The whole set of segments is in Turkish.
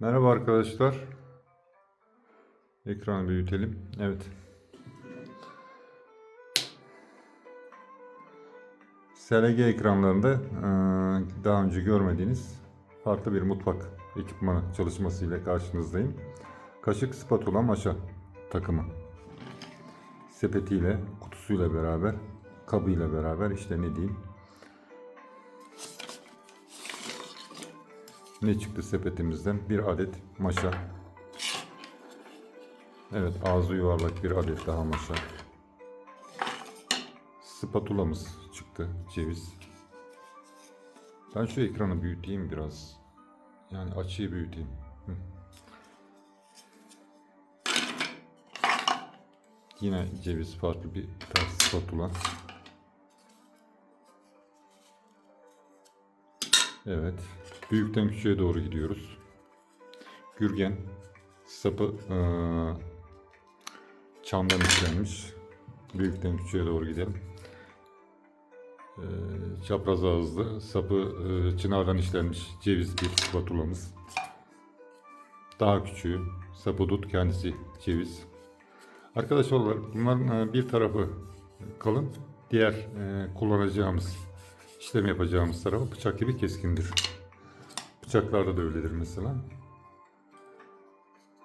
Merhaba arkadaşlar. Ekranı büyütelim. Evet. SLG ekranlarında eee, daha önce görmediğiniz farklı bir mutfak ekipmanı çalışmasıyla karşınızdayım. Kaşık spatula maşa takımı. Sepetiyle, kutusuyla beraber, kabıyla beraber işte ne diyeyim. Ne çıktı sepetimizden? Bir adet maşa. Evet ağzı yuvarlak bir adet daha maşa. Spatulamız çıktı. Ceviz. Ben şu ekranı büyüteyim biraz. Yani açıyı büyüteyim. Yine ceviz farklı bir tarz spatula. Evet. Büyükten küçüğe doğru gidiyoruz. Gürgen sapı eee, çamdan işlenmiş. Büyükten küçüğe doğru gidelim. Eee, çapraz ağızlı sapı eee, çınardan işlenmiş ceviz bir spatulamız. Daha küçüğü sapı dut kendisi ceviz. Arkadaşlar bunların eee, bir tarafı kalın, diğer eee, kullanacağımız işlem yapacağımız tarafı bıçak gibi keskindir. Bıçaklarda da öyledir mesela.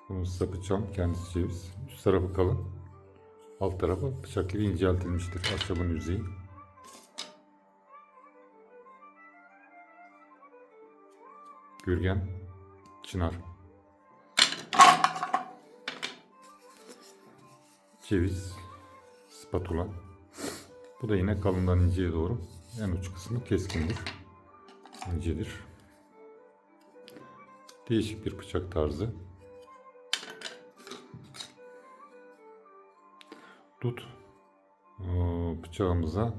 Bunun sapı çam, kendisi ceviz. Üst tarafı kalın. Alt tarafı bıçak gibi inceltilmiştir. Ahşabın yüzeyi. Gürgen, çınar. Ceviz, spatula. Bu da yine kalından inceye doğru. En uç kısmı keskindir. İncedir. Değişik bir bıçak tarzı. Dut eee, bıçağımıza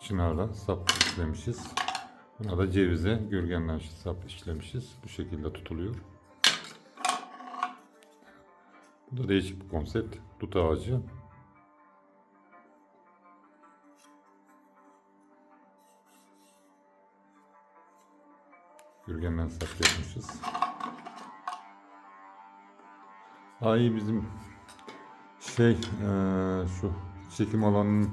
çınarla sap işlemişiz. Buna da cevize gürgenden sap işlemişiz. Bu şekilde tutuluyor. Bu da değişik bir konsept. Dut ağacı. Gürgenden sap yapmışız. Ay bizim şey eee, şu çekim alanının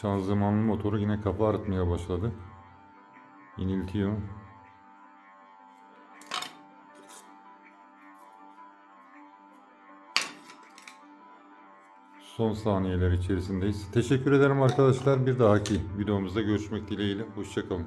şanzımanlı motoru yine kafa arıtmaya başladı. İniltiyor. Son saniyeler içerisindeyiz. Teşekkür ederim arkadaşlar. Bir dahaki videomuzda görüşmek dileğiyle. Hoşçakalın.